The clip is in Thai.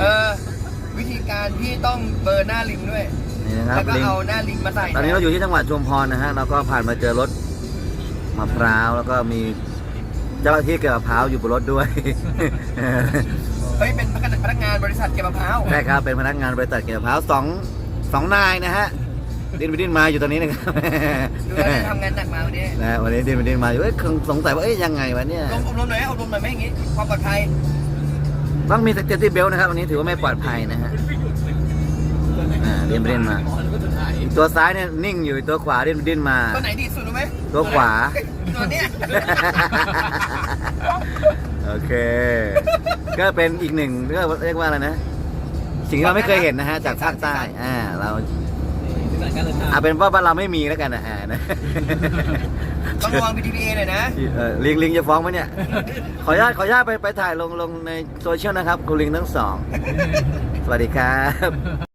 เออวิธีการพี่ต้องเบอร์หน้าลิงด้วย นี่นะครัแล้บวก็ลิงเอาหน้าลิงมาใส่ตอนนี้เราอยู่ที่จังหวัดชุมพรนะฮะเราก็ผ่านมาเจอรถมะพร้าวแล้วก็มีเจ้าหน้าที่เก็บมะพร้าวอยู่บนรถด้วย เฮ้ยเป็นพนักงานบริษัทเก็บมะพร้าวใช่ครับ เป็นพนักงานบริษัทเก็บมะพร้าวสองสองนายนะฮะดินไปดินมาอยู่ตอนนี้นะครับ ดูว่าได้ทำงานหนักมาวันนี้นะวันนี้ดินไปดินมาอยู่เอ้ยสงสัยว่าเอ้ยยังไงวะเนี่ย อบรมอบรมหน่อยนะอบรมหน่อยไหมอย่างงี้ความปลอดภัย ต้องมีสเตตี้เบลนะครับวันนี้ถือว่าไม่ปลอดภัยนะฮะอ่าดินไปดินมาอีกตัวซ้ายเนี่ยนิ่งอยู่อีกตัวขวาดินไปดินมา ตัวไหนดีสุดรู้ไหมตัวขวา ตัวเนี้ยโอเค ก็เป็นอีกหนึ่งเรียกว่าเรียกว่าอะไรนะ สิ่งที่เราไม่เคยเห็นนะฮะจากภาคใต้ อ่า เรา เอาเป็นว่าบ้านเราไม่มีแล้วกันนะอ่านะ ต้องระวัง PTPA หน่อยนะ เอ่อลิงลิงจะฟ้องไหมเนี่ย ขออนุญาตขออนุญาตไปไปถ่ายลงลงในโซเชียลนะครับ คุณลิงทั้งสอง สวัสดีครับ